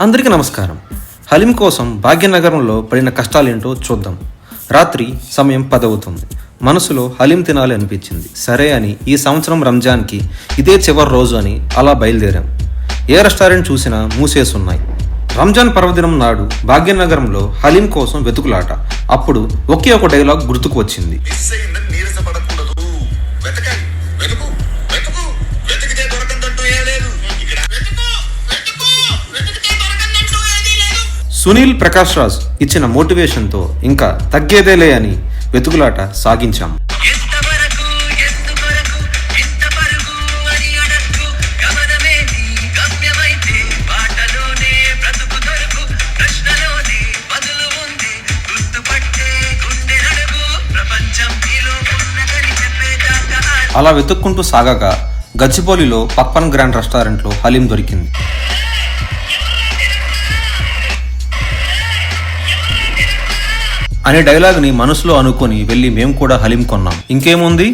అందరికీ నమస్కారం. హలీం కోసం భాగ్యనగరంలో పడిన కష్టాలేంటో చూద్దాం. రాత్రి సమయం పదవుతుంది. మనసులో హలీం తినాలి అనిపించింది. సరే అని ఈ సంవత్సరం రంజాన్కి ఇదే చివరి రోజు అని అలా బయలుదేరాం. ఏ రెస్టారెంట్ చూసినా మూసేసున్నాయి. రంజాన్ పర్వదినం నాడు భాగ్యనగరంలో హలీం కోసం వెతుకులాట. అప్పుడు ఒకే ఒక డైలాగ్ గుర్తుకు వచ్చింది. సునీల్ ప్రకాష్ రాజ్ ఇచ్చిన మోటివేషన్తో ఇంకా తగ్గేదేలే అని వెతుకులాట సాగించాం. అలా వెతుక్కుంటూ సాగాక గచ్చిబౌలిలో పప్పన్ గ్రాండ్ రెస్టారెంట్లో హలీం దొరికింది. అనే డైలాగ్ని మనసులో అనుకొని వెళ్ళి మేము కూడా హలీం కొన్నాం. ఇంకేముంది?